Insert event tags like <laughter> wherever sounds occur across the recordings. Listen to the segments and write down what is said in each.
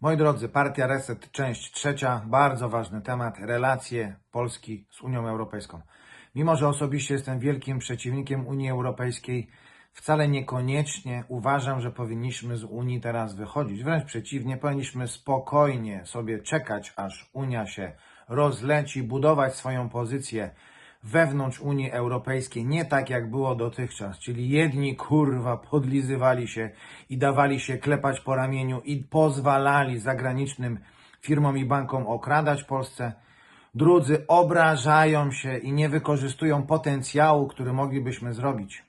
Moi drodzy, Partia Reset, część trzecia, bardzo ważny temat, relacje Polski z Unią Europejską. Mimo, że osobiście jestem wielkim przeciwnikiem Unii Europejskiej, wcale niekoniecznie uważam, że powinniśmy z Unii teraz wychodzić. Wręcz przeciwnie, powinniśmy spokojnie sobie czekać, aż Unia się rozleci, budować swoją pozycję wewnątrz Unii Europejskiej, nie tak jak było dotychczas, czyli jedni kurwa podlizywali się i dawali się klepać po ramieniu i pozwalali zagranicznym firmom i bankom okradać Polsce, drudzy obrażają się i nie wykorzystują potencjału, który moglibyśmy zrobić.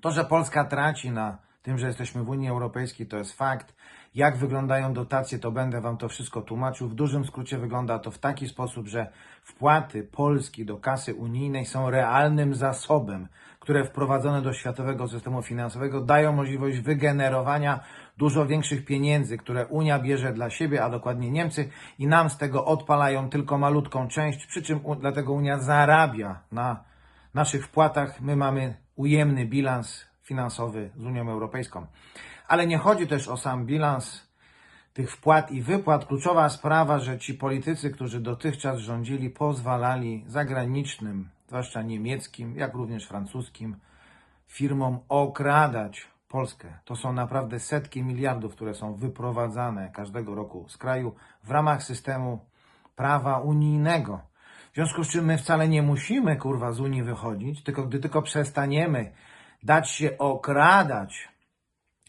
To, że Polska traci na tym, że jesteśmy w Unii Europejskiej, to jest fakt. Jak wyglądają dotacje, to będę Wam to wszystko tłumaczył. W dużym skrócie wygląda to w taki sposób, że wpłaty Polski do kasy unijnej są realnym zasobem, które wprowadzone do światowego systemu finansowego dają możliwość wygenerowania dużo większych pieniędzy, które Unia bierze dla siebie, a dokładnie Niemcy, i nam z tego odpalają tylko malutką część, przy czym dlatego Unia zarabia na naszych wpłatach. My mamy ujemny bilans finansowy z Unią Europejską. Ale nie chodzi też o sam bilans tych wpłat i wypłat. Kluczowa sprawa, że ci politycy, którzy dotychczas rządzili, pozwalali zagranicznym, zwłaszcza niemieckim, jak również francuskim, firmom okradać Polskę. To są naprawdę setki miliardów, które są wyprowadzane każdego roku z kraju w ramach systemu prawa unijnego. W związku z czym my wcale nie musimy, kurwa, z Unii wychodzić, tylko gdy tylko przestaniemy dać się okradać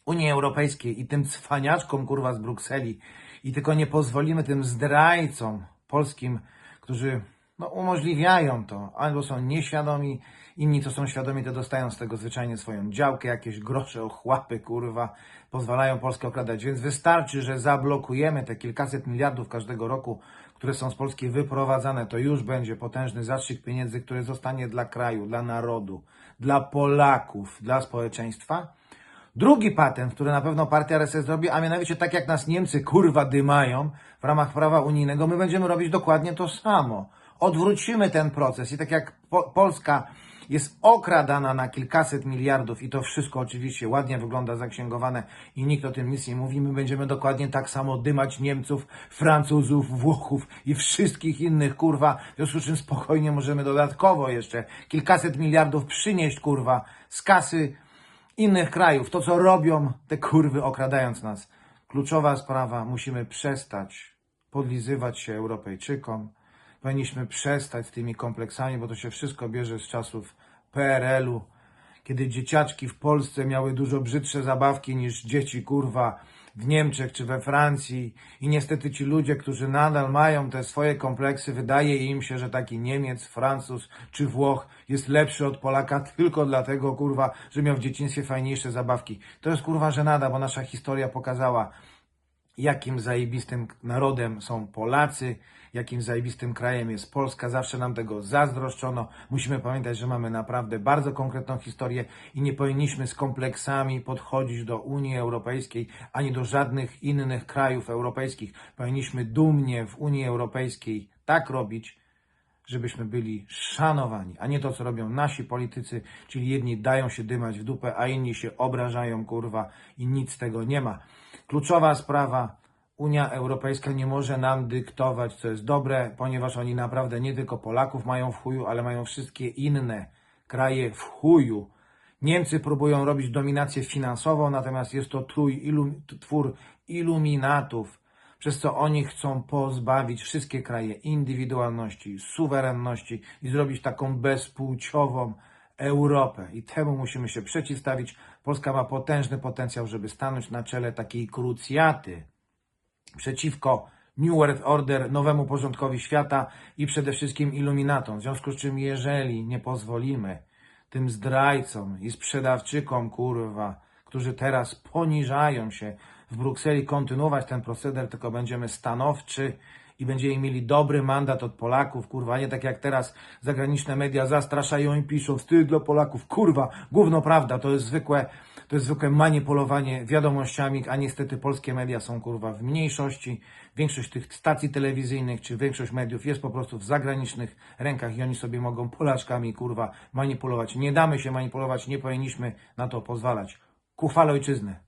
Unii Europejskiej i tym cwaniaczkom, kurwa, z Brukseli i tylko nie pozwolimy tym zdrajcom polskim, którzy no, umożliwiają to, albo są nieświadomi, inni co są świadomi, to dostają z tego zwyczajnie swoją działkę, jakieś grosze, ochłapy, kurwa, pozwalają Polskę okradać. Więc wystarczy, że zablokujemy te kilkaset miliardów każdego roku, które są z Polski wyprowadzane, to już będzie potężny zastrzyk pieniędzy, który zostanie dla kraju, dla narodu, dla Polaków, dla społeczeństwa. Drugi patent, który na pewno partia RSS zrobi, a mianowicie tak jak nas Niemcy kurwa dymają w ramach prawa unijnego, my będziemy robić dokładnie to samo. Odwrócimy ten proces i tak jak po Polska jest okradana na kilkaset miliardów i to wszystko oczywiście ładnie wygląda zaksięgowane i nikt o tym nic nie mówi, my będziemy dokładnie tak samo dymać Niemców, Francuzów, Włochów i wszystkich innych kurwa, w związku z czym spokojnie możemy dodatkowo jeszcze kilkaset miliardów przynieść kurwa z kasy innych krajów, to co robią te kurwy okradając nas. Kluczowa sprawa, musimy przestać podlizywać się Europejczykom. Powinniśmy przestać z tymi kompleksami, bo to się wszystko bierze z czasów PRL-u, kiedy dzieciaczki w Polsce miały dużo brzydsze zabawki niż dzieci kurwa w Niemczech czy we Francji i niestety ci ludzie, którzy nadal mają te swoje kompleksy, wydaje im się, że taki Niemiec, Francuz czy Włoch jest lepszy od Polaka <laughs> tylko dlatego kurwa, że miał w dzieciństwie fajniejsze zabawki. To jest kurwa żenada, bo nasza historia pokazała, jakim zajebistym narodem są Polacy, jakim zajebistym krajem jest Polska. Zawsze nam tego zazdroszczono. Musimy pamiętać, że mamy naprawdę bardzo konkretną historię i nie powinniśmy z kompleksami podchodzić do Unii Europejskiej ani do żadnych innych krajów europejskich. Powinniśmy dumnie w Unii Europejskiej tak robić, żebyśmy byli szanowani, a nie to, co robią nasi politycy, czyli jedni dają się dymać w dupę, a inni się obrażają, kurwa, i nic z tego nie ma. Kluczowa sprawa, Unia Europejska nie może nam dyktować, co jest dobre, ponieważ oni naprawdę nie tylko Polaków mają w chuju, ale mają wszystkie inne kraje w chuju. Niemcy próbują robić dominację finansową, natomiast jest to trój, twór iluminatów, przez co oni chcą pozbawić wszystkie kraje indywidualności, suwerenności i zrobić taką bezpłciową Europę. I temu musimy się przeciwstawić. Polska ma potężny potencjał, żeby stanąć na czele takiej krucjaty przeciwko New World Order, nowemu porządkowi świata i przede wszystkim iluminatom. W związku z czym, jeżeli nie pozwolimy tym zdrajcom i sprzedawczykom, kurwa, którzy teraz poniżają się w Brukseli, kontynuować ten proceder, tylko będziemy stanowczy i będziemy mieli dobry mandat od Polaków, kurwa, nie tak jak teraz zagraniczne media zastraszają i piszą wstyd dla Polaków, kurwa, gówno prawda, to jest zwykłe, to jest zwykłe manipulowanie wiadomościami, a niestety polskie media są, kurwa, w mniejszości. Większość tych stacji telewizyjnych, czy większość mediów jest po prostu w zagranicznych rękach i oni sobie mogą Polaczkami, kurwa, manipulować. Nie damy się manipulować, nie powinniśmy na to pozwalać. Ku chwale ojczyzny.